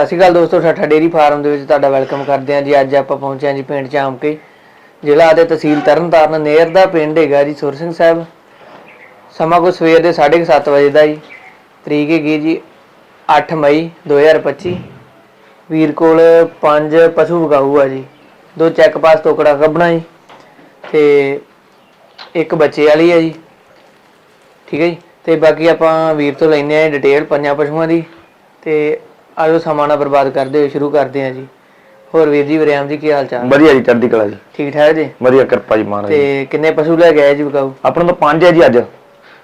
ਸਤਿ ਸ਼੍ਰੀ ਅਕਾਲ ਦੋਸਤੋ ਠਾਠਾ dairy farm ਦੇ ਵਿੱਚ ਤੁਹਾਡਾ ਵੈਲਕਮ ਕਰਦੇ ਹਾਂ ਜੀ। ਅੱਜ ਆਪਾਂ ਪਹੁੰਚੇ ਹਾਂ ਜੀ ਪਿੰਡ ਚਾਮਕੇ, ਜ਼ਿਲ੍ਹਾ ਅਤੇ ਤਹਿਸੀਲ ਤਰਨਤਾਰਨ, ਨੇਰ ਦਾ ਪਿੰਡ ਹੈਗਾ ਜੀ ਸੁਰ ਸਿੰਘ ਸਾਹਿਬ। ਸਮਾਂ ਕੋ ਸਵੇਰ ਦੇ 7:30 ਵਜੇ ਦਾ ਜੀ। ਤਰੀਕ ਹੈਗੀ ਜੀ 8 ਮਈ 2025 ਵੀਰ ਕੋਲ ਪੰਜ ਪਸ਼ੂ ਵਗਾਊ ਆ ਜੀ। ਦੋ ਚੈੱਕ ਪਾਸ ਟੋਕੜਾ ਕੱਢਣਾ ਜੀ ਤੇ ਇੱਕ ਬੱਚੇ ਵਾਲੀ ਹੈ ਜੀ। ਠੀਕ ਹੈ ਜੀ? ਤੇ ਬਾਕੀ ਆਪਾਂ ਵੀਰ ਤੋਂ ਲੈਨੇ ਆ ਡਿਟੇਲ ਪੰਜਾਂ ਪਸ਼ੂਆਂ ਦੀ। ਤੇ ਆਜੋ ਸਮਾਂ ਨਾ ਬਰਬਾਦ ਕਰਦੇ ਹੋਏ ਸ਼ੁਰੂ ਕਰਦੇ ਆ ਜੀ। ਹੋਰ ਵੀਰ ਜੀ ਵਰਿਆਮ ਜੀ ਕੀ ਹਾਲ ਚਾਲ? ਵਧੀਆ ਜੀ ਚੜ੍ਹਦੀ ਕਲਾ ਜੀ। ਠੀਕ ਠਾਕ ਜੀ? ਵਧੀਆ ਕਿਰਪਾ ਜੀ ਮਹਾਰਾਜ। ਤੇ ਕਿੰਨੇ ਪਸ਼ੂ ਲੈ ਆਏ ਜੀ ਬਕਾਊ ਆਪਣੇ ਤੋਂ ਪੰਜ ਹੈ ਜੀ ਅੱਜ।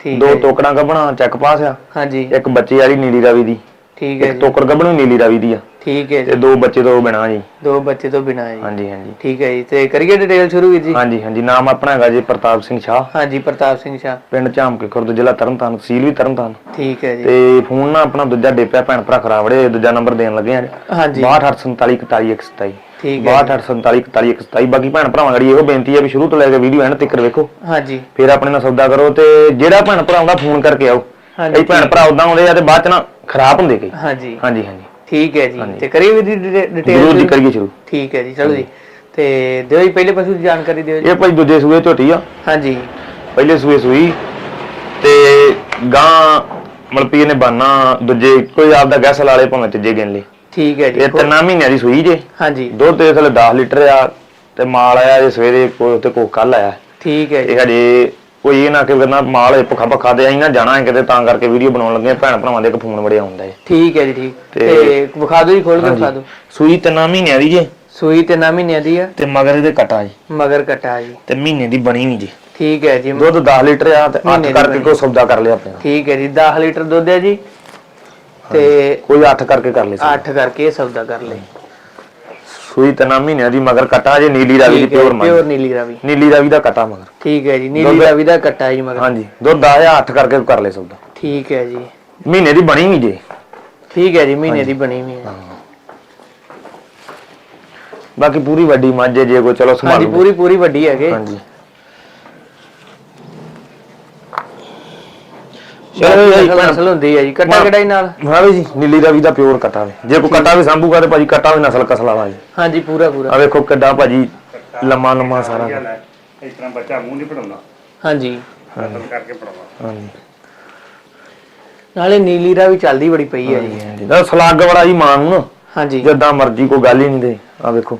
ਠੀਕ ਦੋ ਹੈ ਟੋਕੜਾਂ ਗੱਬਣਾ ਚੈੱਕ ਪਾਸ ਆ। ਹਾਂਜੀ। ਇੱਕ ਬੱਚੇ ਵਾਲੀ ਨੀਲੀ ਰਾਵੀ ਦੀ। ਠੀਕ ਹੈ ਇੱਕ ਜੀ। ਟੋਕੜ ਗੱਬਣੂ ਨੀਲੀ ਰਾਵੀ ਦੀ ਆ। ਠੀਕ ਹੈ ਤੇ ਜੀ। ਦੋ ਬੱਚੇ ਤੋਂ ਬਿਨਾ ਜੀ। ਦੋ ਬੱਚੇ ਤੋਂ ਬਿਨਾਂ ਜੀ। ਹਾਂਜੀ ਹਾਂਜੀ। ਠੀਕ ਹੈ ਜੀ। ਤੇ ਕਰੀਏ ਡਿਟੇਲ ਸ਼ੁਰੂ ਵੀਰ ਜੀ? ਹਾਂਜੀ ਹਾਂਜੀ। ਨਾਮ ਆਪਣਾ ਹੈਗਾ ਜੀ ਪ੍ਰਤਾਪ ਸਿੰਘ ਸ਼ਾਹ। ਹਾਂਜੀ ਪ੍ਰਤਾਪ ਸਿੰਘ ਸ਼ਾਹ। ਪਿੰਡ ਝਾਮਕੇ ਖੁਰਦ ਜ਼ਿਲ੍ਹਾ ਤਰਨਤਾਰਨ ਤਹਿਸੀਲ ਵੀ ਤਰਨਤਾਰਨ। ਠੀਕ ਹੈ ਜੀ। ਤੇ ਫੋਨ ਨਾ ਆਪਣਾ ਦੂਜਾ ਡੇਪਿਆ ਭੈਣ ਭਰਾ ਖਰਾਵੜੇ ਦੂਜਾ ਨੰਬਰ ਦੇਣ ਲੱਗੇ ਆ। ਹਾਂਜੀ। 62474127 ਠੀਕ ਹੈ 62474127 ਬਾਕੀ ਭੈਣ ਭਰਾਵਾਂ ਗੜੀ ਇਹੋ ਬੇਨਤੀ ਹੈ ਵੀ ਸ਼ੁਰੂ ਤੋਂ ਲੈ ਕੇ ਵੀਡੀਓ ਐਂਡ ਤੱਕ ਵੇਖੋ। ਹਾਂਜੀ। ਫਿਰ ਆਪਣੇ ਨਾਲ ਸੌਦਾ ਕਰੋ ਤੇ ਜਿਹੜਾ ਭੈਣ ਭਰਾ ਆਉਂਦਾ ਫੋਨ ਕਰਕੇ ਆਓ। ਹਾਂਜੀ ਕਈ ਭੈਣ ਭਰਾ ਉਦਾਂ ਆਉਂਦੇ ਆ ਤੇ ਬਾਅਦ ਚ ਨਾ ਖਰਾਬ ਹੁੰਦੇ ਕਈ ਹਾਂਜੀ। ਹਾਂਜੀ ਹਾਂਜੀ। ਠੀਕ ਹੈ ਜੀ। ਤੇ ਕਰੀਏ ਜੀ ਡਿਟੇਲ ਜ਼ਰੂਰ ਜੀ ਕਰੀਏ ਸ਼ੁਰੂ। ਠੀਕ ਹੈ ਜੀ ਚਲੋ ਜੀ। ਤੇ ਦਿਓ ਜੀ ਪਹਿਲੇ ਪਸ਼ੂ ਦੀ ਜਾਣਕਾਰੀ ਦਿਓ ਜੀ। ਇਹ ਭਾਈ ਦੂਜੇ ਸੂਏ ਝੋਟੀ ਆ। ਹਾਂਜੀ। ਪਹਿਲੇ ਸੂਏ ਸੂਈ। ਤੇ ਗਾਂ ਮਲਪੀ ਨੇ ਬਾਨਾ ਦੂਜੇ ਕੋਈ ਆਪਦਾ ਗੈਸ ਲਾਲੇ ਭਾਵੇਂ ਤੀਜੇ ਗਿਣ ਲਈ ਠੀਕ ਹੈ ਜੀ ਇਹ ਤਿੰਨਾਂ ਮਹੀਨਿਆਂ ਦੀ ਸੂਈ ਜੇ। ਹਾਂਜੀ। ਦੁੱਧ ਦੇ ਥੱਲੇ 10 ਲੀਟਰ ਆ ਤੇ ਮਾਲ ਆਇਆ ਜੇ ਸਵੇਰੇ ਕੋਈ ਤੇ ਕੋ ਕੱਲ ਆਇਆ ਠੀਕ ਹੈ ਜੀ। ਇਹ ਹਜੇ ਕੋਈ ਇਹ ਨਾ ਕਿ ਕਹਿੰਦਾ ਮਾਲ ਇਹ ਭੁੱਖਾ ਭੱਖਾ ਦੇ ਆਈ ਨਾ ਜਾਣਾ ਹੈ ਕਿਤੇ ਤਾਂ ਕਰਕੇ ਵੀਡੀਓ ਬਣਾਉਣ ਲੱਗੇ ਭੈਣ ਭਰਾਵਾਂ ਦੇ ਇੱਕ ਫੋਨ ਬੜੇ ਆਉਂਦਾ ਏ ਠੀਕ ਹੈ ਜੀ ਠੀਕ। ਤੇ- ਤੇ ਵਿਖਾ ਦਿਓ ਜੀ ਖੋਲ ਕੇ ਵਿਖਾ ਦਿਓ। ਸੂਈ ਤਿੰਨਾਂ ਮਹੀਨਿਆਂ ਦੀ ਜੇ। ਸੂਈ ਤੇ ਨਾ ਮਹੀਨਿਆਂ ਦੀ ਆ। ਤੇ ਮਗਰ ਇਹਦੇ ਕਟਾ ਜੀ। ਮਗਰ ਕਟਾ ਜੀ। ਤੇ ਮਹੀਨੇ ਦੀ ਬਣੀ ਵੀ ਜੀ। ਠੀਕ ਹੈ ਜੀ। ਦੁੱਧ 10 ਲੀਟਰ ਆ ਤੇ ਮਹੀਨੇ 8 ਦੀ ਕਰਕੇ ਬਣੀ। ਕੋਈ ਸੌਦਾ ਕਰ ਲਿਆ ਆਪਣੇ। ਨਾਲ। ਠੀਕ ਹੈ ਜੀ 10 ਲੀਟਰ ਦੁੱਧ ਹੈ ਜੀ। ਤੇ ਕੋਈ 8 ਕਰਕੇ ਕਰ ਲਿਆ 8 ਕਰਕੇ ਇਹ ਸੌਦਾ ਕਰ ਲਈ ਸੂਈ ਤਿੰਨਾਂ ਮਹੀਨਿਆਂ ਦੀ ਮਗਰ ਕਟਾ ਜੇ ਨੀਲੀ ਰਾਵੀ ਦੀ ਪਿਓਰ ਪਿਓਰ ਮਨ ਨੀਲੀ ਰਾਵੀ। ਨੀਲੀ ਰਾਵੀ ਦਾ ਕਟਾ ਮਗਰ। ਠੀਕ ਹੈ ਜੀ ਨੀਲੀ ਰਾਵੀ ਦਾ ਕਟਾ ਜੀ ਮਗਰ। ਹਾਂਜੀ ਦੁੱਧ 10 8 ਕਰਕੇ ਕਰ ਲੈ ਸੌਦਾ। ਠੀਕ ਹੈ ਜੀ। ਮਹੀਨੇ ਦੀ ਬਣੀ ਵੀ ਜੇ। ਠੀਕ ਹੈ ਜੀ ਮਹੀਨੇ ਦੀ ਬਣੀ ਹੋਈ ਹੈ। ਬਾਕੀ ਪੂਰੀ ਵੱਡੀ ਮੱਝ ਹੈ ਜੇ ਕੋਈ ਚਲੋ ਹਾਂਜੀ ਸੰਭਾਲੂ ਪੂਰੀ ਪੂਰੀ ਵੱਡੀ ਹੈਗੇ। ਹਾਂਜੀ। ਚਲੋ ਚਲੋ ਜੀ ਨਸਲ ਨਸਲ ਹੁੰਦੀ ਹੈ ਜੀ ਕਟਾ ਕਟਾਈ ਨਾਲ? ਹਾਂ ਵੀ ਜੀ ਨੀਲੀ ਰਾਵੀ ਦਾ ਪਿਓਰ ਕਟਾ ਵੇ ਜੇ ਕੋਈ ਕਟਾ ਵੀ ਸੰਭੂਗਾ ਤੇ ਭਾਜੀ ਕਟਾ ਵੀ ਨਸਲ ਕਸਲਾ ਵਾ ਜੀ। ਹਾਂਜੀ ਪੂਰਾ ਪੂਰਾ। ਆ ਵੇਖੋ ਕਿੱਡਾ ਭਾਜੀ ਲੰਮਾ ਲੰਮਾ ਸਾਰਾ। ਇਸ ਤਰ੍ਹਾਂ ਬੱਚਾ ਮੂੰਹ ਨਹੀਂ ਪੜਾਉਂਦਾ ਹਾਂਜੀ। ਨਸਲ ਕਰਕੇ ਪੜਾਉਂਦਾ ਹਾਂਜੀ। ਨਾਲੇ ਨੀਲੀ ਰਾਵੀ ਚੱਲਦੀ ਬੜੀ ਪਈ ਹੈ ਜੀ। ਹਾਂਜੀ ਦਾ ਸਲੱਗ ਵਾਲਾ ਜੀ ਮਾਂ ਨੂੰ ਨਾ ਹਾਂਜੀ। ਜਿੱਦਾਂ ਮਰਜ਼ੀ ਕੋਈ ਗੱਲ ਹੀ ਨਹੀਂ ਦੇ। ਆ ਵੇਖੋ।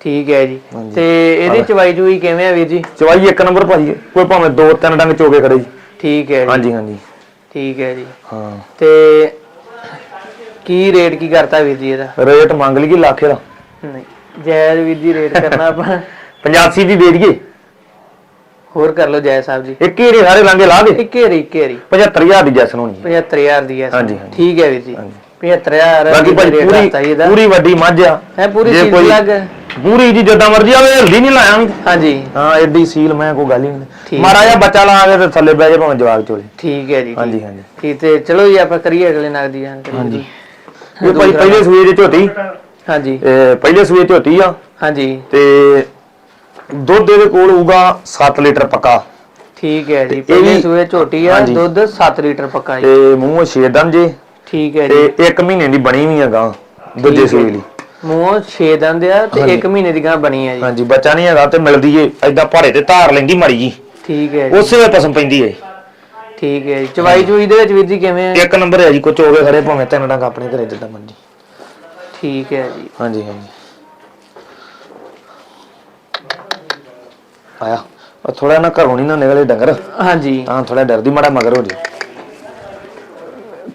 ਠੀਕ ਹੈ ਜੀ। ਤੇ ਇਹਦੀ ਚਵਾਈ ਚੂਈ ਕਿਵੇਂ ਆ ਵੀਰ ਜੀ? ਚਵਾਈ ਇੱਕ ਨੰਬਰ ਭਾਜੀ ਕੋਈ ਭਾਵੇਂ ਦੋ ਤਿੰਨ ਡੰਗ ਚੋਕੇ ਖੜੇ ਜੀ। ਠੀਕ ਹੈ ਜੀ। ਹਾਂਜੀ ਹਾਂਜੀ। ਠੀਕ ਹੈ ਜੀ। ਹਾਂ। ਤੇ ਕੀ ਰੇਟ ਕੀ ਕਰਤਾ ਵੀਰ ਜੀ ਇਹਦਾ? ਰੇਟ ਮੰਗ ਲਈ ਲੱਖ ਦਾ ਨਹੀਂ ਜਾਇਜ਼ ਵੀਰ ਜੀ ਰੇਟ ਕਰਨਾ ਆਪਾਂ। 85 ਦੀ ਦੇ ਦਈਏ। ਹੋਰ ਕਰ ਲਓ ਜਾਇਜ਼ ਸਾਹਿਬ ਜੀ। ਇੱਕ ਹੀ ਰੇ ਸਾਰੇ ਲਾਂਗੇ ਲਾ ਦੇ। ਇੱਕੇ ਰੀ ਇੱਕੇ ਰੀ 75000 ਦੀ ਜੈਸਨ ਹੋਣੀ ਹੈ। 75000 ਦੀ ਹੈ ਹਾਂਜੀ। ਠੀਕ ਹੈ ਵੀਰ ਜੀ। ਹਾਂਜੀ। 75000 ਬਾਕੀ ਪੂਰੀ ਜੀ ਪੂਰੀ ਵੱਡੀ ਮੱਝ ਆ। ਹੈ ਪੂਰੀ ਜੇ ਕੋਈ- ਲੱਗ ਪੂਰੀ ਜੀ ਜਿੱਦਾਂ ਮਰਜ਼ੀ ਆਵੇ ਹਲਦੀ ਨਹੀਂ ਲਾਇਆ। ਹਾਂਜੀ। ਹਾਂ ਐਡੀ ਸੀਲ ਮੈਂ ਕੋਈ ਗੱਲ ਹੀ ਨਹੀਂ। ਮਾਰਾ ਜਿਹਾ ਬੱਚਾ ਲਾਵੇ ਤੇ ਥੱਲੇ ਬਹਿ ਜਾ ਭਾਵੇਂ ਜਵਾਗ ਚੋਲੇ। ਠੀਕ ਹੈ ਜੀ। ਹਾਂਜੀ ਹਾਂਜੀ। ਠੀਕ ਤੇ ਚਲੋ ਜੀ ਆਪਾਂ ਕਰੀਏ ਅਗਲੇ ਨਗ ਦੀ ਜਾਣਕਾਰੀ ਹਾਂਜੀ। ਇਹ ਭਾਈ ਪਹਿਲੇ ਸੂਏ ਦੀ ਝੋਟੀ ਹਾਂਜੀ। ਪਹਿਲੇ ਸੂਏ ਝੋਟੀ ਆ। ਹਾਂਜੀ। ਤੇ ਦੁੱਧ ਇਹਦੇ ਕੋਲ ਹੋਊਗਾ 7 ਲੀਟਰ ਪੱਕਾ। ਠੀਕ ਹੈ ਜੀ ਪਹਿਲੇ ਸੂਏ ਝੋਟੀ ਆ। ਦੁੱਧ 7 ਲੀਟਰ ਪੱਕਾ ਜੀ। ਤੇ ਮੂੰਹ ਛੇਦਨ ਜੇ। ਠੀਕ ਹੈ ਜੀ। ਤੇ 1 ਮਹੀਨੇ ਦੀ ਬਣੀ ਵੀ ਹੈਗਾ ਦੂਜੇ ਸੂਏ ਲਈ ਮੂੰਹ 6 ਦੰਦ ਆ ਤੇ ਹਾਂਜੀ। 1 ਮਹੀਨੇ ਦੀ ਗਾਂ ਬਣੀ ਆ ਜੀ। ਹਾਂਜੀ ਬੱਚਾ ਨਹੀਂ ਹੈਗਾ ਤੇ ਮਿਲਦੀ ਏ ਐਦਾਂ ਭਾਰੇ ਤੇ ਧਾਰ ਲੈਂਦੀ ਮਾੜੀ ਜੀ। ਠੀਕ ਹੈ ਜੀ। ਉਸੇ ਵੇ ਪਸਮ ਪੈਂਦੀ ਏ। ਠੀਕ ਹੈ ਜੀ। ਚਵਾਈ ਚੂਈ ਦੇ ਵਿੱਚ ਵੀਰ ਜੀ ਕਿਵੇਂ ਆ? ਇੱਕ ਨੰਬਰ ਹੈ ਜੀ ਕੁਝ ਹੋ ਗਏ ਖੜੇ ਭਾਵੇਂ ਤਿੰਨ ਡੰਗ ਆਪਣੇ ਘਰੇ ਜਿੱਦਾਂ ਮਰਜ਼ੀ। ਠੀਕ ਹੈ ਜੀ। ਹਾਂਜੀ ਹਾਂਜੀ। ਆਇਆ। ਉਹ ਥੋੜਾ ਨਾ ਘਰੋਂ ਨਹੀਂ ਨਾ ਨਿਕਲੇ ਡੰਗਰ। ਹਾਂਜੀ। ਤਾਂ ਥੋੜਾ ਡਰਦੀ ਮਾੜਾ ਮਗਰ ਹੋ ਜੇ।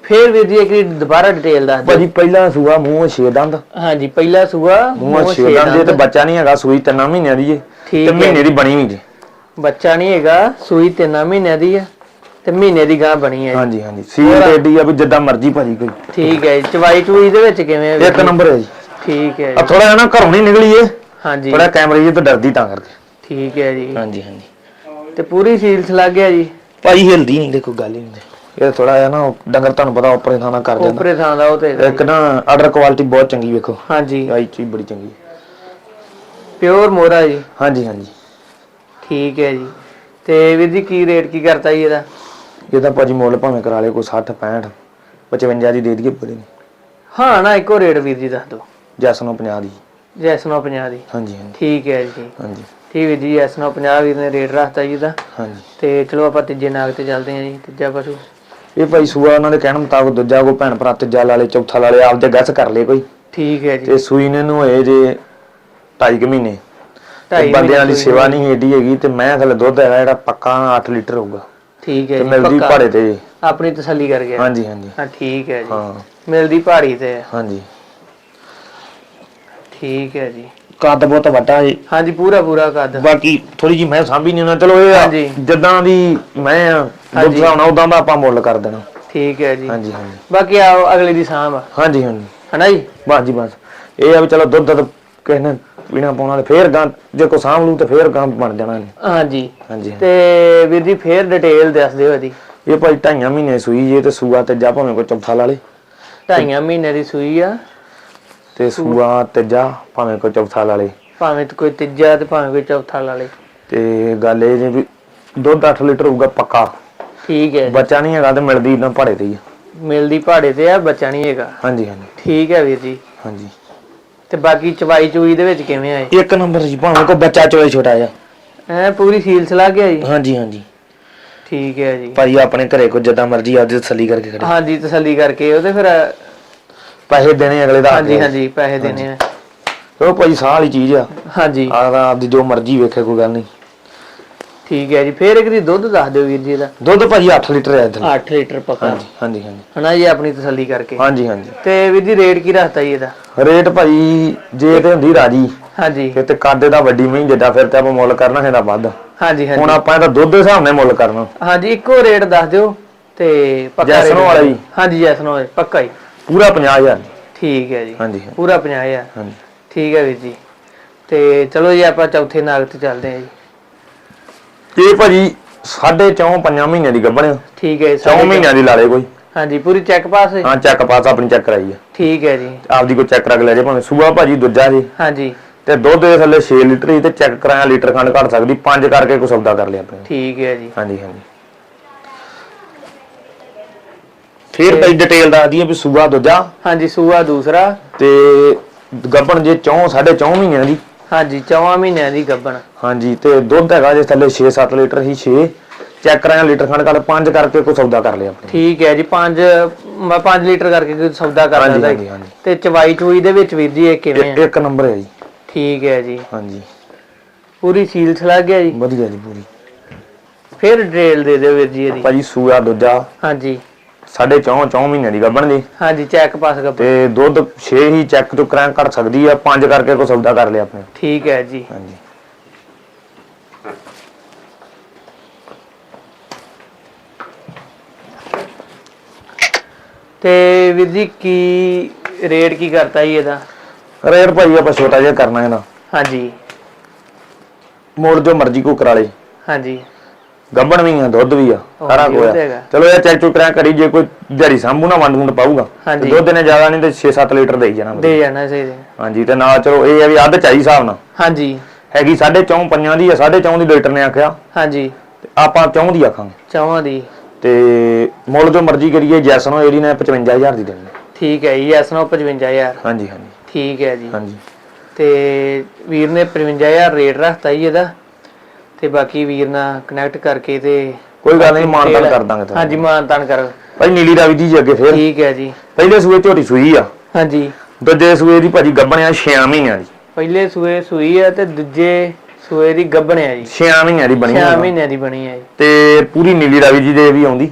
ਫੇਰ ਵੀਰ ਜੀ ਇੱਕ ਵਾਰੀ ਦੁਬਾਰਾ ਡਿਟੇਲ ਦੱਸ ਦਿਓ। ਭਾਜੀ ਪਹਿਲਾ ਸੂਆ ਮੂੰਹ ਛੇ ਦੰਦ। ਹਾਂਜੀ ਪਹਿਲਾ ਸੂਆ ਮੂੰਹ ਛੇ ਦੰਦ ਜੇ ਤੇ ਬੱਚਾ ਨਹੀਂ ਹੈਗਾ ਸੂਈ ਤਿੰਨ ਮਹੀਨਿਆਂ ਦੀ ਜੇ ਠੀਕ ਤੇ ਹੈ। ਮਹੀਨੇ ਦੀ ਬਣੀ ਵੀ ਜੇ ਬੱਚਾ ਨਹੀਂ ਹੈਗਾ ਸੂਈ 3 ਮਹੀਨਿਆਂ ਦੀ ਆ ਤੇ ਮਹੀਨੇ ਦੀ ਗਾਂ ਬਣੀ ਹੈ। ਹਾਂਜੀ ਹਾਂਜੀ। ਸੀਲ ਏਡੀ ਆ? ਵੀ ਜਿੱਦਾਂ ਮਰਜ਼ੀ ਭਾਜੀ ਕੋਈ। ਠੀਕ ਹੈ ਜੀ। ਚਵਾਈ ਚੂਈ ਦੇ ਵਿੱਚ ਕਿਵੇਂ ਵੀਰ ਇੱਕ ਜੀ? ਨੰਬਰ ਹੈ ਜੀ। ਠੀਕ ਹੈ ਆ ਜੀ। ਥੋੜਾ ਜਿਹਾ ਨਾ ਘਰੋਂ ਨਹੀਂ ਨਿਕਲੀ ਏ। ਹਾਂਜੀ। ਥੋੜਾ ਕੈਮਰੇ ਜੀ ਤੋਂ ਡਰਦੀ ਤਾਂ ਕਰਕੇ। ਠੀਕ ਹੈ ਜੀ। ਹਾਂਜੀ ਹਾਂਜੀ। ਤੇ ਪੂਰੀ ਸੀਲਸ ਲੱਗ ਗਿਆ ਜੀ? ਭਾਈ ਹਿਲਦੀ ਨਹੀਂ ਦੇਖੋ ਗੱਲ ਹੀ ਨਹੀਂ। ਇਹ ਥੋੜਾ ਜਿਹਾ ਨਾ ਡੰਗਰ ਤੁਹਾਨੂੰ ਪਤਾ ਉੱਪਰੇ ਥਾਣਾ ਕਰ ਜਾਂਦਾ। ਉਪਰੇ ਥਾਂ ਦਾ ਉਹ ਤੇ ਇੱਕ ਨਾ ਆਰਡਰ ਕੁਆਲਿਟੀ ਬਹੁਤ ਚੰਗੀ ਵੇਖੋ। ਹਾਂਜੀ। ਆਈ ਚੀਜ਼ ਬੜੀ ਚੰਗੀ। ਪਿਓਰ ਮੋਰਾ ਜੀ। ਹਾਂਜੀ ਹਾਂਜੀ। ਠੀਕ ਹੈ ਜੀ। ਤੇ ਵੀਰ ਜੀ ਕੀ ਰੇਟ ਕੀ ਕਰਤਾ ਜੀ ਇਹਦਾ? ਇਹ ਤਾਂ ਭਾਜੀ ਮੁੱਲ ਭਾਵੇਂ ਕਰਾ ਲਿਓ ਕੋਈ 60 65 55 ਦੀ ਦੇ ਦਈਏ ਬੜੇ ਨੇ ਹਾਂ ਨਾ ਇੱਕੋ ਰੇਟ ਵੀਰ ਜੀ ਦੱਸ ਦਿਓ। ਜੈਸਨੋ 50 ਦੀ। ਜੈਸ 950 ਦੀ। ਹਾਂਜੀ ਹਾਂਜੀ। ਠੀਕ ਹੈ ਜੀ। ਹਾਂਜੀ। ਠੀਕ ਹੈ ਜੀ ਜੈਸ 950 ਵੀਰ ਨੇ ਰੇਟ ਰੱਖਤਾ ਜੀ ਦਾ ਹਾਂਜੀ। ਤੇ ਚਲੋ ਆਪਾਂ ਤੀਜੇ ਨਾਗ ਤੇ ਚੱਲਦੇ ਹਾਂ ਜੀ ਤੀਜਾ ਪਸ਼ੂ। ਇਹ ਭਾਈ ਸੂਆ ਉਹਨਾਂ ਦੇ ਕਹਿਣ ਮੁਤਾਬਕ ਦੂਜਾ ਕੋ ਭੈਣ ਭਰਾ ਤੀਜਾ ਲਾਲੇ ਚੌਥਾ ਲਾਲੇ ਆਪਦੇ ਗੱਸ ਕਰ ਲਏ ਕੋਈ। ਠੀਕ ਹੈ ਜੀ। ਤੇ ਸੂਈ ਨੇ ਨੂੰ ਹੋਏ ਜੇ 2.5 ਮਹੀਨੇ। ਢਾਈ ਬੰਦਿਆਂ ਦੀ ਮਹੀਨੇ ਸੇਵਾ ਨਹੀਂ ਏਡੀ ਹੈਗੀ ਤੇ ਮੈਂ ਥੱਲੇ ਦੁੱਧ ਹੈਗਾ ਜਿਹੜਾ ਪੱਕਾ 8 ਲੀਟਰ ਹੋਊਗਾ। ਠੀਕ ਹੈ ਤੇ ਜੀ ਮਿਲਦੀ ਪੱਕਾ। ਭਾੜੇ ਤੇ। ਜੀ। ਆਪਣੀ ਤਸੱਲੀ ਕਰ ਗਿਆ। ਹਾਂਜੀ ਹਾਂਜੀ। ਹਾਂ ਠੀਕ ਹੈ ਜੀ। ਹਾਂ। ਮਿਲਦੀ ਪਹਾੜੀ ਤੇ। ਹੈ। ਹਾਂਜੀ। ਠੀਕ ਹੈ ਜੀ। ਕੱਦ ਬਹੁਤ ਵੱਡਾ ਜੀ ਹਾਂਜੀ ਪੂਰਾ ਪੂਰਾ ਕੱਦ। ਬਾਕੀ ਥੋੜੀ ਜੀ ਮੈਂ ਸਾਂਭੀ ਨਹੀਂ ਉਹਨਾਂ ਚਲੋ ਇਹ ਆ, ਹਾਂਜੀ। ਜਿੱਦਾਂ ਦੀ ਮੈਂ ਦੁੱਧ। ਸਾਉਣਾ ਉਦਾਂ ਦਾ ਆਪਾਂ ਮੁੱਲ ਕਰ ਦੇਣਾ। ਠੀਕ ਹੈ ਜੀ। ਹਾਂਜੀ ਹਾਂਜੀ। ਬਾਕੀ ਆਓ ਅਗਲੇ ਦੀ ਸਾਂਭ। ਆ। ਹਾਂਜੀ ਹਾਂਜੀ। ਹਨਾ ਜੀ? ਬਸ ਜੀ ਬਸ। ਇਹ ਆ ਵੀ ਚਲੋ ਦੁੱਧ ਦੁੱਧ ਕਿਸੇ ਨੇ ਪੀਣਾ ਪਾਉਣਾ ਤੇ ਫੇਰ ਗਾਂ ਜੇ ਕੋ ਸਾਂਭ ਲੂ ਤੇ ਫੇਰ ਗਾਂ ਬਣ ਜਾਣਾ ਇਹਨੇ। ਹਾਂਜੀ। ਹਾਂਜੀ ਤੇ ਵੀਰ ਜੀ ਫੇਰ ਡਿਟੇਲ ਦੱਸ ਦਿਓ ਇਹਦੀ। ਇਹ ਭਾਈ ਢਾਈਆਂ ਮਹੀਨੇ ਸੂਈ ਜੇ ਤੇ ਸੂਆ ਤੀਜਾ ਭਾਵੇਂ ਕੋਈ ਚੌਥਾ ਲਾ ਲੇ। ਢਾਈਆਂ ਮਹੀਨੇ ਦੀ ਸੂਈ ਆ। ਤੇ ਸੂਆ ਤੀਜਾ ਭਾਵੇਂ ਕੋਈ ਚੌਥਾ ਲਾ ਲੇ। ਭਾਵੇਂ ਤੇ ਕੋਈ ਤੀਜਾ ਤੇ ਭਾਵੇਂ ਕੋਈ ਚੌਥਾ ਲਾ ਲੇ। ਤੇ ਗੱਲ ਇਹ ਜੇ ਵੀ ਦੁੱਧ 8 ਲੀਟਰ ਹੋਊਗਾ ਪੱਕਾ। ਠੀਕ ਹੈ। ਬੱਚਾ ਨਹੀਂ ਹੈਗਾ ਤੇ ਮਿਲਦੀ ਨਾ ਭਾੜੇ ਤੇ ਹੀ ਆ। ਮਿਲਦੀ ਪਹਾੜੇ ਤੇ ਆ ਬੱਚਾ ਨਹੀਂ ਹੈਗਾ। ਹਾਂਜੀ ਹਾਂਜੀ। ਠੀਕ ਹੈ ਵੀਰ ਜੀ। ਹਾਂਜੀ। ਤੇ ਬਾਕੀ ਚਵਾਈ ਚੂਈ ਦੇ ਵਿੱਚ ਕਿਵੇਂ ਆਏ? ਇੱਕ ਨੰਬਰ ਜੀ ਭਾਵੇਂ ਕੋਈ ਬੱਚਾ ਚੋਏ ਛੋਟਾ ਜਿਹਾ। ਐ ਪੂਰੀ ਸੀਲ ਸਲਾ ਗਿਆ ਜੀ ਹਾਂਜੀ ਹਾਂਜੀ। ਠੀਕ ਹੈ ਜੀ। ਭਾਈ ਆਪਣੇ ਘਰੇ ਕੋ ਜਿੱਦਾਂ ਮਰਜ਼ੀ ਆਪਦੀ ਤਸੱਲੀ ਕਰਕੇ ਖੜੇ। ਹਾਂਜੀ ਤਸੱਲੀ ਕਰਕੇ ਉਹਦੇ ਫਿਰ ਪੈਸੇ ਦੇਣੇ ਅਗਲੇ ਦਾ ਹਾਂਜੀ ਹਾਂਜੀ ਪੈਸੇ ਦੇਣੇ ਆ। ਉਹ ਭਾਈ ਸਾਹ ਵਾਲੀ ਚੀਜ਼ ਆ। ਹਾਂਜੀ। ਆਦਾ ਆਪਦੀ ਜੋ ਮਰਜ਼ੀ ਵੇਖੇ ਕੋਈ ਗੱਲ ਨਹੀਂ। ਠੀਕ ਹੈ ਜੀ ਫੇਰ ਇੱਕ ਦੀ ਦੁੱਧ ਦੱਸ ਦਿਓ ਵੀਰ ਜੀ ਦਾ ਦੁੱਧ ਭਾਜੀ 8 ਲੀਟਰ ਹੈ ਇੱਧਰ 8 ਲੀਟਰ ਪੱਕਾ। ਹਾਂਜੀ ਹਾਂਜੀ ਹਾਂਜੀ। ਹਨਾ ਜੀ ਆਪਣੀ ਤਸੱਲੀ ਕਰਕੇ। ਹਾਂਜੀ ਹਾਂਜੀ। ਤੇ ਵੀਰ ਜੀ ਰੇਟ ਕੀ ਰੱਖਤਾ ਜੀ ਇਹਦਾ? ਰੇਟ ਭਾਈ ਜੇ ਤੇ ਹੁੰਦੀ ਰਾਜੀ ਹਾਂਜੀ। ਫਿਰ ਤੇ ਕਾਦੇ ਦਾ ਵੱਡੀ ਮਹੀਂ ਜਿੱਦਾਂ ਫਿਰ ਤੇ ਆਪਾਂ ਮੁੱਲ ਕਰਨਾ ਇਹਦਾ ਵੱਧ। ਹਾਂਜੀ ਹੁਣ ਹਾਂਜੀ ਆਪਾਂ ਇਹਦਾ ਦੁੱਧ ਦੇ ਹਿਸਾਬ ਨਾਲ ਮੁੱਲ ਕਰਨਾ। ਹਾਂਜੀ ਇੱਕੋ ਰੇਟ ਦੱਸ ਦਿਓ ਤੇ ਪੱਕਾ ਜੈਸਨੋ ਵਾਲਾ ਜੀ? ਹਾਂਜੀ ਜੈਸਨੋ ਵਾਲਾ, ਪੱਕਾ ਹੀ ਪੂਰਾ 50000 ਠੀਕ ਹੈ ਜੀ। ਹਾਂਜੀ ਪੂਰਾ 50000 ਹਾਂਜੀ। ਠੀਕ ਹੈ ਵੀਰ ਜੀ। ਤੇ ਚਲੋ ਜੀ ਆਪਾਂ ਚੌਥੇ ਨਾਗ ਤੇ ਚੱਲਦੇ ਹਾਂ ਜੀ। ਇਹ ਭਾਜੀ ਸਾਢੇ ਚੌਂ ਪੰਜਾਂ ਮਹੀਨਿਆਂ ਦੀ ਗੱਭਣ ਠੀਕ ਹੈ ਜੀ, ਚੌਂ ਸਾਡੇ ਮਹੀਨਿਆਂ ਦੀ ਲਾ ਲੇ ਕੋਈ। ਹਾਂਜੀ ਪੂਰੀ ਚੈੱਕ ਪਾਸ ਹੈ ਹਾਂ ਚੈੱਕ ਪਾਸ ਆਪਣੀ ਚੈੱਕ ਕਰਾਈ ਆ। ਠੀਕ ਹੈ ਜੀ। ਆਪਦੀ ਕੋਈ ਚੈੱਕ ਰੱਖ ਲੈ ਜੇ ਭਾਵੇਂ। ਸੂਆ ਭਾਜੀ ਦੂਜਾ ਜੀ ਹਾਂਜੀ। ਤੇ ਦੁੱਧ ਦੇ ਥੱਲੇ 6 ਲੀਟਰ ਹੀ ਤੇ ਚੈੱਕ ਕਰਾਇਆ ਲੀਟਰ ਖੰਡ ਘੱਟ ਸਕਦੀ। 5 ਕਰਕੇ ਕੋਈ ਸੌਦਾ ਕਰ ਲਿਆ ਆਪਣੇ। ਠੀਕ ਹੈ ਜੀ। ਹਾਂਜੀ ਹਾਂਜੀ। ਫਿਰ ਭਾਈ ਡਿਟੇਲ ਦੱਸ ਦਈਏ ਵੀ ਸੂਆ ਦੂਜਾ। ਹਾਂਜੀ ਸੂਆ ਦੂਸਰਾ। ਤੇ ਗੱਭਣ ਜੇ ਚੌਂ ਸਾਢੇ ਚੌਂ ਮਹੀਨਿਆਂ ਦੀ। ਹਾਂਜੀ ਚੌਵਾਂ ਮਹੀਨਿਆਂ ਦੀ ਗੱਬਣ। ਹਾਂਜੀ ਤੇ ਦੁੱਧ ਹੈਗਾ ਜੇ ਥੱਲੇ 6-7 ਲੀਟਰ ਹੀ 6 ਚੈੱਕ ਕਰਾਇਆ ਲੀਟਰ ਖੰਡ ਘੱਟ 5 ਕਰਕੇ ਕੋਈ ਸੌਦਾ ਕਰ ਲਿਆ ਆਪਣੇ। ਠੀਕ ਹੈ ਜੀ 5 5 ਲੀਟਰ ਕਰਕੇ ਕੋਈ ਸੌਦਾ ਕਰ ਲੈਂਦਾ। ਤੇ ਚਵਾਈ ਚੂਈ ਦੇ ਵਿੱਚ ਵੀਰ ਜੀ ਇਹ ਕਿਵੇਂ ਹੈ ਇੱਕ ਨੰਬਰ ਹੈ ਜੀ। ਠੀਕ ਹੈ ਜੀ। ਹਾਂਜੀ। ਪੂਰੀ ਸੀਲ ਸਲਾ ਗਿਆ ਜੀ? ਵਧੀਆ ਜੀ ਪੂਰੀ। ਫਿਰ ਡਿਟੇਲ ਦੇ ਦਿਓ ਵੀਰ ਜੀ ਇਹਦੀ। ਭਾਜੀ ਸੂਆ ਦੂਜਾ। ਹਾਂਜੀ। ਸਾਢੇ ਚੌਂ ਚੌਂ ਮਹੀਨਿਆਂ ਦੀ ਗੱਭਣ ਦੀ। ਹਾਂਜੀ ਚੈੱਕ ਪਾਸ ਗੱਬਣ। ਤੇ ਦੁੱਧ 6 ਹੀ ਚੈੱਕ ਤੋਂ ਕਰਾਂ ਘੱਟ ਸਕਦੀ ਆ 5 ਕਰਕੇ ਕੋਈ ਸੌਦਾ ਕਰ ਲਿਆ ਆਪਣੇ। ਠੀਕ ਹੈ ਜੀ। ਹਾਂਜੀ। ਤੇ ਵੀਰ ਜੀ ਕੀ ਰੇਟ ਕੀ ਕਰਤਾ ਜੀ ਇਹਦਾ? ਰੇਟ ਭਾਈ ਆਪਾਂ ਛੋਟਾ ਜਿਹਾ ਕਰਨਾ ਹੈ ਨਾ। ਹਾਂਜੀ। ਮੋੜ ਜੋ ਮਰਜ਼ੀ ਕੋ ਕਰਾ ਲੇ। ਹਾਂਜੀ। ਗੱਬਣ ਵੀ ਆ ਦੁੱਧ ਵੀ ਆ ਸਾਰਾ ਕੁਝ। ਆ। ਚਲੋ ਇਹ ਚੈੱਕ ਚੁੱਕ ਕਰਾਂ ਕਰੀ ਜੇ ਕੋਈ ਦਿਹਾੜੀ ਸਾਂਭੂ ਨਾ ਵੰਡ ਵੰਡ ਪਾਊਗਾ। ਤੇ ਦੁੱਧ ਨੇ ਜ਼ਿਆਦਾ ਨਹੀਂ ਤੇ 6-7 ਲੀਟਰ ਦੇਈ ਜਾਣਾ ਦੇ ਜਾਣਾ ਸਹੀ ਦੇ। ਹਾਂਜੀ ਤੇ ਨਾਲ ਚਲੋ ਇਹ ਆ ਵੀ ਅੱਧ ਚਾਹੀ ਹਿਸਾਬ ਨਾਲ। ਹਾਂਜੀ। ਹੈਗੀ 4.5 ਪੰਜਾਂ ਦੀ ਆ 4.5 ਦੀ ਲੀਟਰ ਨੇ ਆਖਿਆ। ਹਾਂਜੀ। ਆਪਾਂ ਚੌਂ ਦੀ ਆਖਾਂਗੇ। ਚੌਵਾਂ ਦੀ। ਤੇ ਮੁੱਲ ਜੋ ਮਰਜ਼ੀ ਕਰੀਏ ਜੈਸਨੋ ਇਹਦੀ ਨੇ 55000 ਦੀ ਦੇਣੀ ਠੀਕ ਹੈ ਜੀ ਐਸ 55000 ਹਾਂਜੀ ਹਾਂਜੀ। ਠੀਕ ਹੈ ਜੀ। ਹਾਂਜੀ। ਤੇ ਵੀਰ ਨੇ 55000 ਰੇਟ ਰੱਖਤਾ ਜੀ ਇਹਦਾ। ਤੇ ਬਾਕੀ ਵੀਰ ਨਾਲ ਕਨੈਕਟ ਕਰਕੇ ਤੇ ਕੋਈ ਗੱਲ ਨਹੀਂ ਮਾਨਤਾਨ ਕਰ ਦਾਂਗੇ ਤੁਹਾਨੂੰ। ਹਾਂਜੀ ਮਾਨਤਾਨ ਕਰ। ਭਾਈ ਨੀਲੀ ਰਾਵੀ ਜੀ ਜੀ ਅੱਗੇ ਫੇਰ। ਠੀਕ ਹੈ ਜੀ। ਪਹਿਲੇ ਸੂਏ ਝੋਟੀ ਸੂਈ ਆ। ਹਾਂਜੀ। ਦੂਜੇ ਸੂਏ ਦੀ ਭਾਜੀ ਗੱਬਣਿਆ 6 ਮਹੀਨਿਆਂ ਦੀ ਪਹਿਲੇ ਸੂਏ ਸੂਈ ਹੈ ਤੇ ਦੂਜੇ ਸੂਏ ਦੀ ਗੱਭਣਿਆ ਜੀ। 6 ਮਹੀਨਿਆਂ ਦੀ ਬਣੀ 6 ਆ। ਮਹੀਨਿਆਂ ਦੀ ਬਣੀ ਹੈ ਜੀ। ਤੇ ਪੂਰੀ ਨੀਲੀ ਰਾਵੀ ਜੀ ਦੇ ਵੀ ਆਉਂਦੀ।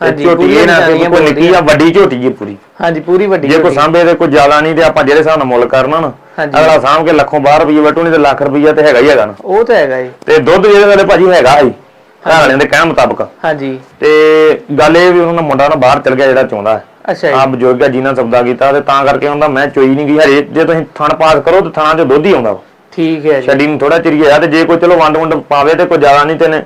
ਹਾਂਜੀ, ਝੋਟੀ ਇਹ ਨਾ ਕੋਈ ਨਿੱਕੀ ਆ ਵੱਡੀ ਝੋਟੀ ਜੀ ਪੂਰੀ। ਹਾਂਜੀ ਪੂਰੀ ਵੱਡੀ ਜੇ ਕੋਈ। ਸਾਂਭੇ ਤੇ ਕੋਈ ਜ਼ਿਆਦਾ ਨਹੀਂ ਤੇ ਆਪਾਂ ਜਿਹੜੇ ਹਿਸਾਬ ਨਾਲ ਮੁੱਲ ਕਰਨਾ ਨਾ ਹਾਂਜੀ। ਅਗਲਾ ਸਾਂਭ ਕੇ ਲੱਖੋਂ 12 ਰੁਪਏ ਵਟੂ ਨਹੀਂ ਤੇ ਲੱਖ ਰੁਪਈਆ ਤੇ ਹੈਗਾ ਹੀ ਹੈਗਾ ਨਾ। ਉਹ ਤਾਂ ਹੈਗਾ ਜੀ। ਤੇ ਦੁੱਧ ਜਿਹਦੇ ਵਾਲੇ ਭਾਜੀ ਹੈਗਾ ਹੀ ਘਰਾਣਿਆਂ ਦੇ ਕਹਿਣ ਮੁਤਾਬਕ। ਹਾਂਜੀ। ਤੇ ਗੱਲ ਇਹ ਵੀ ਉਹਨਾਂ ਦਾ ਮੁੰਡਾ ਨਾ ਬਾਹਰ ਚਲ ਗਿਆ ਜਿਹੜਾ ਚਾਹੁੰਦਾ ਹੈ। ਅੱਛਾ ਆ ਜੀ ਬਜ਼ੁਰਗ ਆ ਜਿਨ੍ਹਾਂ ਸੌਦਾ ਕੀਤਾ ਤੇ ਤਾਂ ਕਰਕੇ ਉਹਦਾ ਮੈਂ ਚੋਈ ਨਹੀਂ ਗਈ। ਹਰੇ ਜੇ ਤੁਸੀਂ ਥਣ ਪਾਸ ਕਰੋ ਤੇ ਥਾਣਾ 'ਚ ਦੁੱਧ ਹੀ ਆਉਂਦਾ ਵਾ। ਠੀਕ ਹੈ ਜੀ। ਛੱਡੀ ਨੂੰ ਥੋੜਾ ਚਿਰ ਗਿਆ ਤੇ ਜੇ ਕੋਈ ਚਲੋ ਵੰਡ ਵੰਡ ਪਾਵੇ ਤੇ ਕੋਈ ਜ਼ਿਆਦਾ ਨਹੀਂ ਤੇ ਨੇ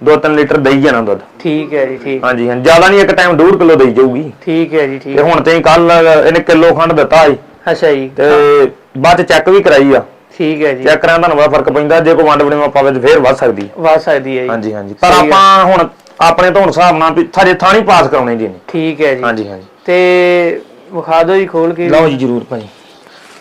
2-3 ਲੀਟਰ ਦੇਈ ਜਾਣਾ ਦੁੱਧ। ਠੀਕ ਹੈ ਜੀ ਠੀਕ। ਹਾਂਜੀ ਹਾਂ ਜ਼ਿਆਦਾ ਨਹੀਂ ਇੱਕ ਟਾਈਮ 2 ਕਿਲੋ ਦੇਈ ਜਾਊਗੀ। ਠੀਕ ਹੈ ਜੀ ਤੇ ਠੀਕ ਹੁਣ ਤੇ ਕੱਲ ਇਹਨੇ ਕਿਲੋ ਖੰਡ ਦਿੱਤਾ ਸੀ। ਅੱਛਾ ਜੀ। ਤੇ ਬਾਅਦ ਚੈੱਕ ਵੀ ਕਰਾਈ ਆ। ਠੀਕ ਹੈ ਜੀ। ਚੈੱਕ ਕਰਾਂ ਤੁਹਾਨੂੰ ਬੜਾ ਫ਼ਰਕ ਪੈਂਦਾ ਜੇ ਕੋਈ ਵੰਡ ਵੜੇਵਾ ਪਾਵੇ ਤੇ ਫੇਰ ਵੱਧ ਸਕਦੀ ਹੈ। ਵਾ ਸਕਦੀ ਹੈ ਜੀ। ਹਾਂਜੀ ਹਾਂਜੀ। ਪਰ। ਆਪਾਂ ਹੁਣ ਆਪਣੇ ਤੋਂ ਹਿਸਾਬ ਨਾਲ ਵੀ ਥਾਰੇ ਥਾਣੀ ਪਾਸ ਕਰਾਉਣੇ ਜੀ ਨੇ ਠੀਕ ਹੈ ਜੀ। ਹਾਂਜੀ ਹਾਂਜੀ। ਤੇ ਵਿਖਾ ਦਿਓ ਜੀ ਖੋਲ ਕੇ। ਲਓ ਜੀ ਜਰੂਰ ਭਾਜੀ।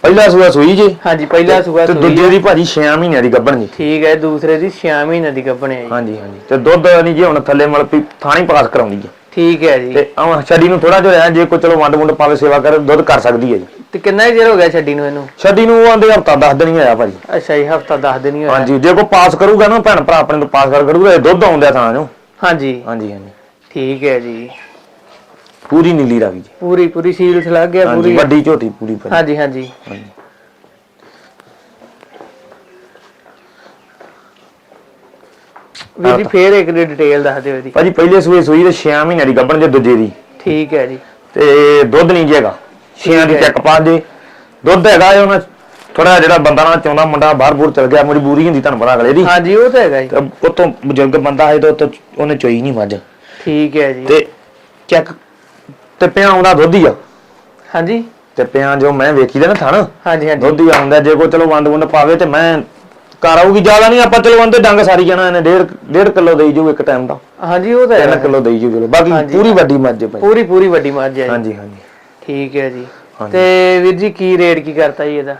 ਪਹਿਲਾ ਸੂਆ ਸੂਈ ਜੀ। ਹਾਂਜੀ ਪਹਿਲਾ ਸੂਆ ਤੇ ਸੂਈ ਦੂਜੇ ਆ। ਦੀ ਭਾਜੀ 6 ਮਹੀਨਿਆਂ ਦੀ ਗੱਭਣ ਜੀ। ਠੀਕ ਹੈ ਦੂਸਰੇ ਦੀ 6 ਮਹੀਨੇ ਦੀ ਗੱਭਣ ਹੈ ਜੀ। ਹਾਂਜੀ ਹਾਂਜੀ। ਤੇ ਦੁੱਧ ਨਹੀਂ ਜੀ ਹੁਣ ਥੱਲੇ ਮਲ ਪੀ ਥਾਣੀ ਪਾਸ ਕਰਾਉਂਦੀ ਹੈ ਠੀਕ ਹੈ ਜੀ। ਤੇ ਛੱਡੀ ਨੂੰ ਥੋੜਾ ਜਿਹਾ ਜੇ ਕੋਈ ਚਲੋ ਵੰਡ ਵੰਡ ਪਾਵੇ ਸੇਵਾ ਕਰ ਦੁੱਧ ਕਰ ਸਕਦੀ ਹੈ ਜੀ। ਤੇ ਕਿੰਨਾ ਚਿਰ ਹੋ ਗਿਆ ਛੱਡੀ ਨੂੰ ਇਹਨੂੰ? ਛੱਡੀ ਨੂੰ ਆਂਦੇ ਹਫਤਾ 10 ਦਿਨ ਹੀ ਹੋਇਆ ਭਾਜੀ। ਅੱਛਾ ਜੀ ਹਫਤਾ 10 ਦਿਨ ਹੀ ਹੋਇਆ। ਹਾਂਜੀ ਜੇ ਕੋਈ ਪਾਸ ਕਰੂਗਾ ਨਾ ਭੈਣ ਭਰਾ ਆਪਣੇ ਤੋਂ ਪਾਸ ਕਰ ਕਰੂਗਾ ਇਹ ਦੁੱਧ ਆਉਂਦਾ ਥਾਂ ਨੂੰ। ਹਾਂਜੀ। ਹਾਂਜੀ ਹਾਂਜੀ। ਠੀਕ ਹੈ ਜੀ। ਪੂਰੀ ਨੀਲੀ ਰਾਵੀ ਜੀ। ਪੂਰੀ ਪੂਰੀ ਸੀਲ ਲੱਗ ਗਿਆ ਹਾਂਜੀ ਪੂਰੀ ਵੱਡੀ ਝੋਟੀ ਪੂਰੀ ਭਾਜੀ। ਹਾਂਜੀ ਹਾਂਜੀ। ਹਾਂਜੀ। ਵੀਰ ਜੀ ਫੇਰ ਇੱਕ ਦੀ ਡਿਟੇਲ ਦੱਸ ਦਿਓ ਇਹਦੀ। ਭਾਜੀ ਪਹਿਲੇ ਸੂਏ ਸੂਈ ਤੇ 6 ਮਹੀਨਿਆਂ ਦੀ ਗੱਭਣ ਜੇ ਦੂਜੇ ਦੀ। ਠੀਕ ਹੈ ਜੀ। ਤੇ ਦੁੱਧ ਨਹੀਂ ਜੇਗਾ ਛੇਆਂ ਦੀ। ਚੈੱਕ ਪਾ ਜੇ ਦੁੱਧ ਹੈਗਾ ਇਹ ਉਹਨਾਂ ਥੋੜਾ ਜਿਹੜਾ ਬੰਦਾ ਨਾ ਚਾਹੁੰਦਾ ਮੁੰਡਾ ਬਾਹਰ ਬੂਰ ਚਲ ਗਿਆ ਮਜਬੂਰੀ ਹੁੰਦੀ ਤੁਹਾਨੂੰ ਪਤਾ ਅਗਲੇ ਦੀ। ਹਾਂਜੀ ਉਹ ਤਾਂ ਹੈਗਾ ਜੀ। ਤੇ ਉਤੋਂ ਬਜ਼ੁਰਗ ਬੰਦਾ ਹੈ ਤਾਂ ਉੱਤੋਂ ਉਹਨੇ ਚੋਈ ਨਹੀਂ ਮੱਝ ਠੀਕ ਹੈ ਜੀ। ਤੇ ਚੈੱਕ ਤੇ ਪਿਆ ਆਉਂਦਾ ਦੁੱਧ ਹੀ ਆ। ਹਾਂਜੀ। ਤੇ ਪਿਆ ਜੋ ਮੈਂ ਵੇਖੀ ਦਾ ਨਾ ਥਣ ਹਾਂਜੀ ਹਾਂਜੀ। ਦੁੱਧ ਹੀ ਆਉਂਦਾ ਜੇ ਕੋਈ ਚਲੋ ਵੰਡ ਵੰਡ ਪਾਵੇ ਤੇ ਮੈਂ ਘਰ ਆਊਗੀ ਜ਼ਿਆਦਾ ਨਹੀਂ ਆਪਾਂ ਚਲੋ ਵੰਦੇ ਡੰਗ ਸਾਰੀ ਜਾਣਾ ਇਹਨੇ ਡੇਢ ਡੇਢ ਕਿਲੋ ਦੇਈ ਜੂ ਇੱਕ ਟਾਈਮ ਦਾ। ਹਾਂਜੀ ਉਹ ਤਾਂ 3 ਹੈਗਾ। ਕਿਲੋ ਦੇਈ ਜੂ ਬਾਕੀ। ਪੂਰੀ ਵੱਡੀ ਮੱਝ ਹੈ ਭਾਈ। ਪੂਰੀ ਪੂਰੀ ਵੱਡੀ ਮੱਝ ਹੈ ਹਾਂਜੀ ਹਾਂਜੀ। ਠੀਕ ਹੈ ਜੀ। ਤੇ ਵੀਰ ਜੀ ਕੀ ਰੇਟ ਕੀ ਕਰਤਾ ਜੀ ਇਹਦਾ?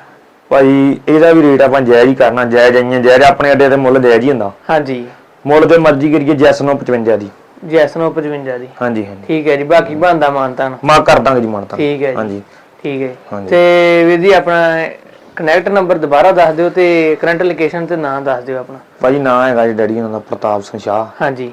ਭਾਈ ਇਹਦਾ ਵੀ ਰੇਟ ਆਪਾਂ ਜਾਇਜ਼ ਹੀ ਕਰਨਾ ਜਾਇਜ਼ ਆਈਆਂ ਜਾਇਜ਼ ਆਪਣੇ ਅੱਡੇ ਤੇ ਮੁੱਲ ਜਾਇਜ਼ ਹੀ ਹੁੰਦਾ। ਹਾਂਜੀ। ਮੁੱਲ ਤੇ ਮਰਜ਼ੀ ਕਰੀਏ ਜੈਸ ਨੂੰ 55 ਦੀ। ਜੈਸਨੋ 55 ਦੀ। ਹਾਂਜੀ ਹਾਂਜੀ। ਠੀਕ ਹੈ ਜੀ ਬਾਕੀ ਬੰਦਾ ਮਾਨਤਾ ਨੂੰ ਮਾ ਕਰ ਦਾਂਗੇ ਜੀ ਮਾਨਤਾ ਠੀਕ ਹੈ। ਹਾਂਜੀ। ਠੀਕ ਹੈ। ਤੇ ਵੀਰ ਜੀ ਆਪਣਾ ਕਨੈਕਟ ਨੰਬਰ ਦੁਬਾਰਾ ਦੱਸ ਦਿਓ ਤੇ ਕਰੰਟ ਲੋਕੇਸ਼ਨ ਤੇ ਨਾਮ ਦੱਸ ਦਿਓ ਆਪਣਾ। ਭਾਜੀ ਨਾਂ ਹੈਗਾ ਜੀ ਡੈਡੀ ਉਹਨਾਂ ਦਾ ਪ੍ਰਤਾਪ ਸਿੰਘ ਸ਼ਾਹ। ਹਾਂਜੀ।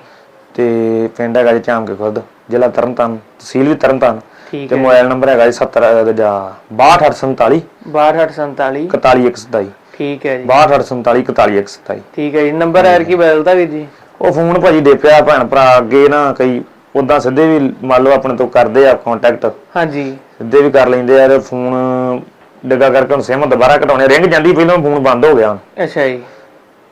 ਤੇ ਪਿੰਡ ਹੈਗਾ ਜੀ ਝਾਮ ਕੇ ਖੁਰਦ ਜ਼ਿਲ੍ਹਾ ਤਰਨਤਾਰਨ ਤਹਿਸੀਲ ਵੀ ਤਰਨਤਾਰਨ। ਠੀਕ ਤੇ ਹੈ ਮੋਬਾਈਲ ਨੰਬਰ ਹੈਗਾ ਜੀ 70 ਜਾਂ 62847 6247 41127 ਠੀਕ ਹੈ ਜੀ। 62847 41127 ਠੀਕ ਹੈ ਜੀ ਨੰਬਰ ਐਰ ਕੀ ਬਦਲਦਾ ਵੀਰ ਜੀ। ਉਹ ਫੋਨ ਭਾਜੀ ਦੇ ਪਿਆ ਭੈਣ ਭਰਾ ਅੱਗੇ ਨਾ ਕਈ ਉਦਾਂ ਸਿੱਧੇ ਵੀ ਮੰਨ ਲਓ ਆਪਣੇ ਤੋਂ ਕਰਦੇ ਆ ਕੰਟੈਕਟ ਹਾਂਜੀ। ਸਿੱਧੇ ਵੀ ਕਰ ਲੈਂਦੇ ਆ ਤੇ ਫੋਨ ਡਿੱਗਾ ਕਰਕੇ ਹੁਣ ਸਿਮ ਦੁਬਾਰਾ ਘਟਾਉਣੇ ਰਿੰਗ ਜਾਂਦੀ ਪਹਿਲਾਂ ਫੋਨ ਬੰਦ ਹੋ ਗਿਆ। ਅੱਛਾ ਜੀ।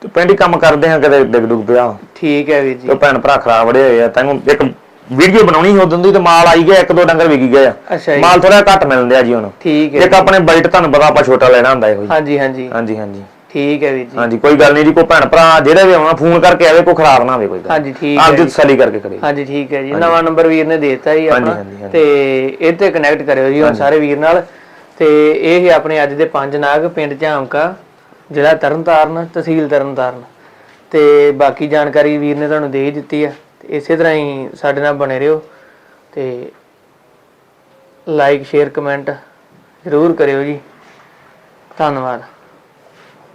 ਤੇ ਪਿੰਡ ਹੀ ਕੰਮ ਕਰਦੇ ਆ ਕਦੇ ਡਿੱਗ ਡੁੱਗ ਪਿਆ। ਠੀਕ ਹੈ ਵੀਰ ਜੀ। ਤੇ ਭੈਣ ਭਰਾ ਖਰਾਬ ਬੜੇ ਹੋਏ ਆ ਤੈਨੂੰ ਇੱਕ ਵੀਡੀਓ ਬਣਾਉਣੀ ਹੋ ਦਿੰਦੀ ਤੇ ਮਾਲ ਆਈ ਗਿਆ ਇੱਕ ਦੋ ਡੰਗਰ ਵਿਕੀ ਗਏ ਆ। ਅੱਛਾ ਜੀ। ਮਾਲ ਥੋੜਾ ਘੱਟ ਮਿਲਦੇ ਆ ਜੀ ਹੁਣ। ਠੀਕ ਹੈ ਇੱਕ ਆਪਣੇ ਬਜਟ ਤੁਹਾਨੂੰ ਪਤਾ ਆਪਾਂ ਛੋਟਾ ਲੈਣਾ ਹੁੰਦਾ ਇਹੋ ਜੀ। ਹਾਂਜੀ ਹਾਂਜੀ। ਹਾਂਜੀ ਹਾਂਜੀ। ਠੀਕ ਹੈ ਵੀਰ ਜੀ। ਹਾਂਜੀ ਕੋਈ ਗੱਲ ਨਹੀਂ ਜੀ ਕੋਈ ਭੈਣ ਭਰਾ ਜਿਹੜੇ ਵੀ ਆਉਣਾ ਫੋਨ ਕਰਕੇ ਆਵੇ ਕੋਈ ਖਰਾਬ ਨਾ ਆਵੇ ਕੋਈ ਗੱਲ ਹਾਂਜੀ ਠੀਕ ਹੈ ਆਪ ਦੀ ਜੀ। ਤਸੱਲੀ ਕਰਕੇ ਕਰੇ ਹਾਂਜੀ ਠੀਕ ਹੈ ਜੀ। ਨਵਾਂ ਨੰਬਰ ਵੀਰ ਨੇ ਦੇਤਾ ਜੀ ਹਾਂਜੀ, ਆਪਣਾ ਹਾਂਜੀ। ਤੇ ਇਹ ਤੇ ਕਨੈਕਟ ਕਰਿਓ ਜੀ ਹੁਣ ਸਾਰੇ ਵੀਰ ਨਾਲ। ਤੇ ਇਹ ਹੀ ਆਪਣੇ ਅੱਜ ਦੇ ਪੰਜ ਨਾਗ ਪਿੰਡ ਝਾਮਕਾ ਜ਼ਿਲ੍ਹਾ ਤਰਨਤਾਰਨ ਤਹਿਸੀਲ ਤਰਨਤਾਰਨ। ਤੇ ਬਾਕੀ ਜਾਣਕਾਰੀ ਵੀਰ ਨੇ ਤੁਹਾਨੂੰ ਦੇ ਹੀ ਦਿੱਤੀ ਆ। ਤੇ ਇਸੇ ਤਰ੍ਹਾਂ ਹੀ ਸਾਡੇ ਨਾਲ ਬਣੇ ਰਹੋ ਤੇ ਲਾਈਕ ਸ਼ੇਅਰ ਕਮੈਂਟ ਜ਼ਰੂਰ ਕਰਿਓ ਜੀ। ਧੰਨਵਾਦ।